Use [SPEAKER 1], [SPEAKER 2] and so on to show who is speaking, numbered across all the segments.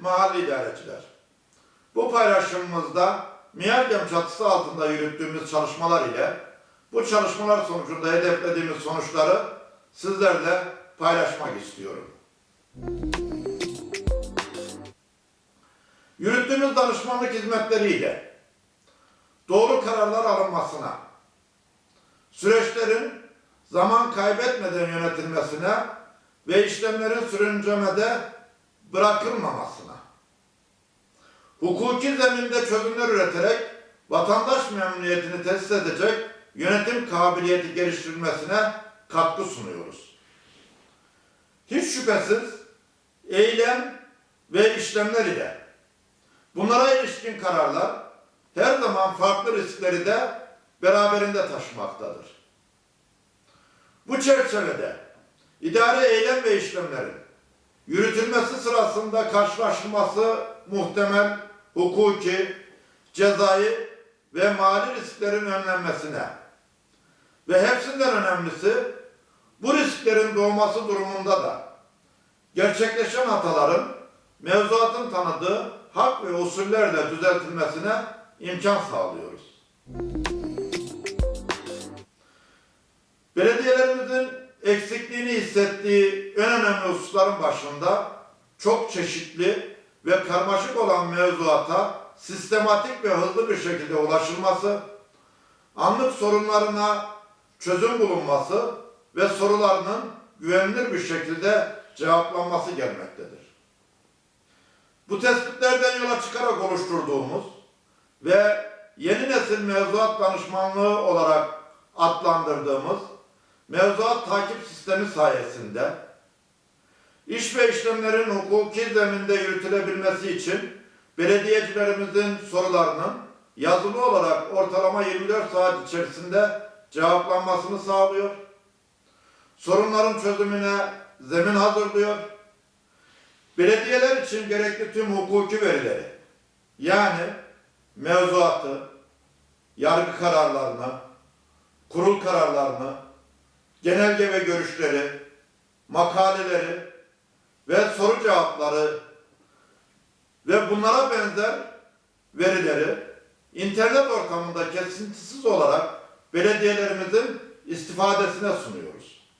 [SPEAKER 1] mahalli idareciler. Bu paylaşımımızda Miyergem çatısı altında yürüttüğümüz çalışmalar ile bu çalışmalar sonucunda hedeflediğimiz sonuçları sizlerle paylaşmak istiyorum. Yürüttüğümüz danışmanlık hizmetleriyle doğru kararlar alınmasına, süreçlerin zaman kaybetmeden yönetilmesine ve işlemlerin sürüncemede bırakılmamasına, hukuki zeminde çözümler üreterek vatandaş memnuniyetini tesis edecek yönetim kabiliyeti geliştirilmesine katkı sunuyoruz. Hiç şüphesiz eylem ve işlemler ile bunlara ilişkin kararlar her zaman farklı riskleri de beraberinde taşımaktadır. Bu çerçevede idare eylem ve işlemlerin yürütülmesi sırasında karşılaşılması muhtemel hukuki, cezai ve mali risklerin önlenmesine ve hepsinden önemlisi bu risklerin doğması durumunda da gerçekleşen hataların mevzuatın tanıdığı hak ve usullerle düzeltilmesine imkan sağlıyoruz. Belediyelerimizin eksikliğini hissettiği en önemli hususların başında çok çeşitli ve karmaşık olan mevzuata sistematik ve hızlı bir şekilde ulaşılması, anlık sorunlarına çözüm bulunması ve sorularının güvenilir bir şekilde cevaplanması gelmektedir. Bu tespitlerden yola çıkarak oluşturduğumuz ve yeni nesil mevzuat danışmanlığı olarak adlandırdığımız mevzuat takip sistemi sayesinde iş ve işlemlerin hukuki zeminde yürütülebilmesi için belediyecilerimizin sorularının yazılı olarak ortalama 24 saat içerisinde cevaplanmasını sağlıyor. Sorunların çözümüne zemin hazırlıyor. Belediyeler için gerekli tüm hukuki verileri yani mevzuatı, yargı kararlarını, kurul kararlarını, genelge ve görüşleri, makaleleri ve soru cevapları ve bunlara benzer verileri internet ortamında kesintisiz olarak belediyelerimizin istifadesine sunuyoruz.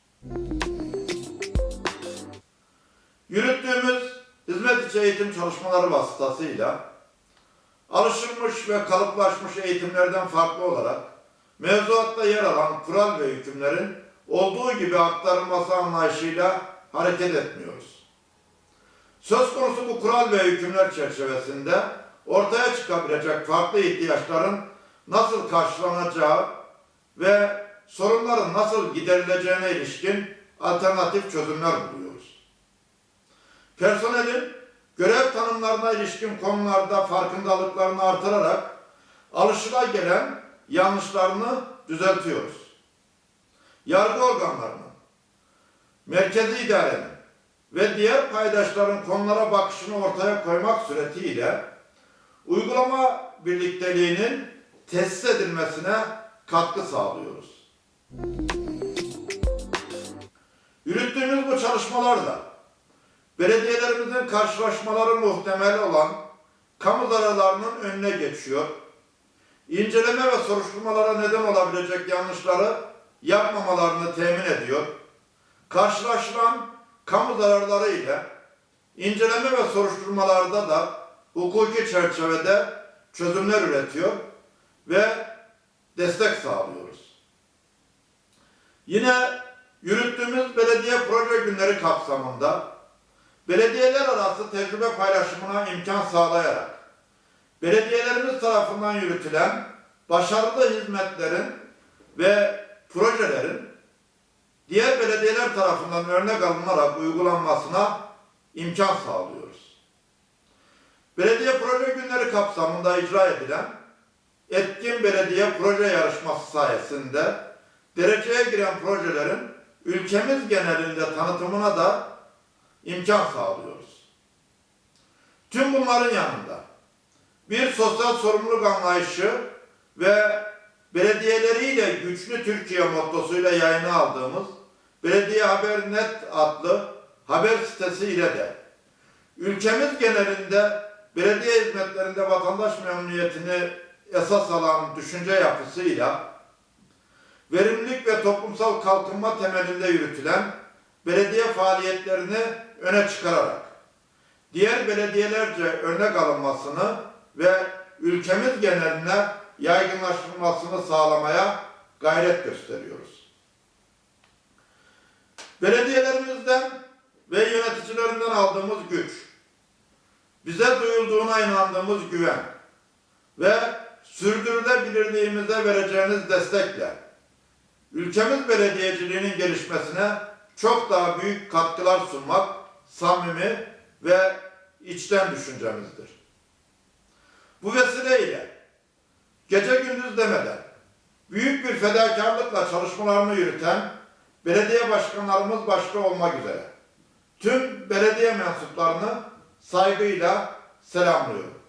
[SPEAKER 1] Yürüttüğümüz hizmet içi eğitim çalışmaları vasıtasıyla alışılmış ve kalıplaşmış eğitimlerden farklı olarak mevzuatta yer alan kural ve hükümlerin olduğu gibi aktarılması anlayışıyla hareket etmiyoruz. Söz konusu bu kural ve hükümler çerçevesinde ortaya çıkabilecek farklı ihtiyaçların nasıl karşılanacağı ve sorunların nasıl giderileceğine ilişkin alternatif çözümler buluyoruz. Personelin görev tanımlarına ilişkin konularda farkındalıklarını artırarak alışılagelen yanlışlarını düzeltiyoruz. Yargı organlarının, merkezi idarenin ve diğer paydaşların konulara bakışını ortaya koymak suretiyle uygulama birlikteliğinin tesis edilmesine katkı sağlıyoruz. Yürüttüğümüz bu çalışmalarla belediyelerimizin karşılaşmaları muhtemel olan kamu zararlarının önüne geçiyor, inceleme ve soruşturmalara neden olabilecek yanlışları yapmamalarını temin ediyor, karşılaşılan kamu zararları ile inceleme ve soruşturmalarda da hukuki çerçevede çözümler üretiyor ve destek sağlıyoruz. Yine yürüttüğümüz belediye proje günleri kapsamında belediyeler arası tecrübe paylaşımına imkan sağlayarak belediyelerimiz tarafından yürütülen başarılı hizmetlerin ve projelerin diğer belediyeler tarafından örnek alınarak uygulanmasına imkan sağlıyoruz. Belediye proje günleri kapsamında icra edilen etkin belediye proje yarışması sayesinde dereceye giren projelerin ülkemiz genelinde tanıtımına da imkan sağlıyoruz. Tüm bunların yanında bir sosyal sorumluluk anlayışı ve belediyeleriyle güçlü Türkiye mottosuyla yayına aldığımız Belediye Haber Net adlı haber sitesi ile de ülkemiz genelinde belediye hizmetlerinde vatandaş memnuniyetini esas alan düşünce yapısıyla verimlilik ve toplumsal kalkınma temelinde yürütülen belediye faaliyetlerini öne çıkararak diğer belediyelerce örnek alınmasını ve ülkemiz geneline yaygınlaştırılmasını sağlamaya gayret gösteriyoruz. Belediyelerimizden ve yöneticilerinden aldığımız güç, bize duyulduğuna inandığımız güven ve sürdürülebilirliğimize vereceğiniz destekle ülkemiz belediyeciliğinin gelişmesine çok daha büyük katkılar sunmak samimi ve içten düşüncemizdir. Bu vesileyle gece gündüz demeden büyük bir fedakarlıkla çalışmalarını yürüten belediye başkanlarımız başta olmak üzere tüm belediye mensuplarını saygıyla selamlıyorum.